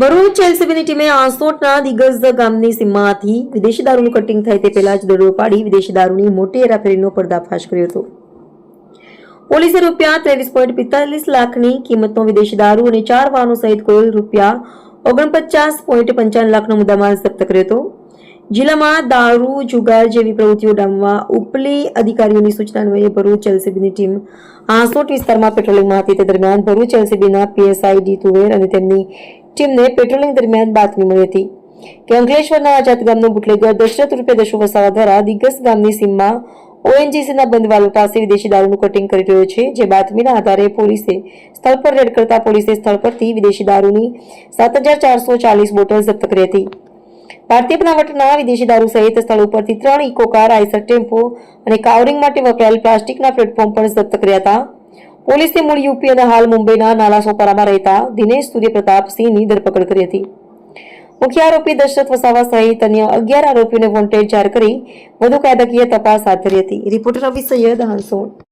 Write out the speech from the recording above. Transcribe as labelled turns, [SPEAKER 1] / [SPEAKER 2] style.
[SPEAKER 1] ભરૂચ એલસીબીની ટીમે આસોટના દિગ્ગજ ગામની સીમાથી વિદેશી દારૂનું કટિંગ થાય તે પહેલા જ દરોડો પાડી વિદેશી દારૂની મોટી હેરાફેરીનો પર્દાફાશ કર્યો હતો. પોલીસે રૂપિયા ત્રેવીસ પોઈન્ટ પિસ્તાલીસ લાખની કિંમતનો વિદેશી દારૂ અને ચાર વાહનો સહિત કુલ રૂપિયા ઓગણપચાસ પોઈન્ટ પંચાવન લાખનો મુદ્દામાલ જપ્ત કર્યો હતો. જિલ્લામાં દારૂ, જુગાર જેવી પ્રવૃત્તિઓ ડામવા ઉપલી અધિકારીઓની સૂચના અન્વયે ભરૂચ એલસીબીની ટીમ આસોટ વિસ્તારમાં પેટ્રોલિંગમાં હતી તે દરમિયાન ભરૂચ એલસીબીના પીએસઆઈ ડી તુવેર અને તેમની ટીમને પેટ્રોલિંગ દરમિયાન બાતમી મળી હતી કે અંકલેશ્વરના આઝાદ ગામનો બુટલેગર દશરથ રૂપે દશુ વસાવા દ્વારા દિગ્ગજ ગામની સીમમાં ઓએનજીસીના બંધવાલો પાસે વિદેશી દારૂનું કટિંગ કરી રહ્યો છે, જે બાતમીના આધારે પોલીસે સ્થળ પર રેડ કરતા પોલીસે સ્થળ પરથી વિદેશી દારૂની સાત હજાર ચારસો ચાલીસ બોટલ જપ્ત કરી હતી. ભારતીય બનાવટના વિદેશી દારૂ સહિત સ્થળ ઉપરથી ત્રણ ઇકો કાર, આઈસર ટેમ્પો અને કાવરિંગ માટે વપરાયેલ પ્લાસ્ટિકના પ્લેટફોર્મ પણ જપ્ત કર્યા હતા. પોલીસે મૂળ યુપી અને હાલ મુંબઈના નાલા સોપારામાં રહેતા દિનેશ સૂર્યપ્રતાપ સિંહની ધરપકડ કરી હતી. મુખ્ય આરોપી દશરથ વસાવા સહિત અન્ય અગિયાર આરોપીઓને વોન્ટેડ જાહેર કરી વધુ કાયદાકીય તપાસ હાથ ધરી હતી. રિપોર્ટર રવિ સૈયદ હાંસોડ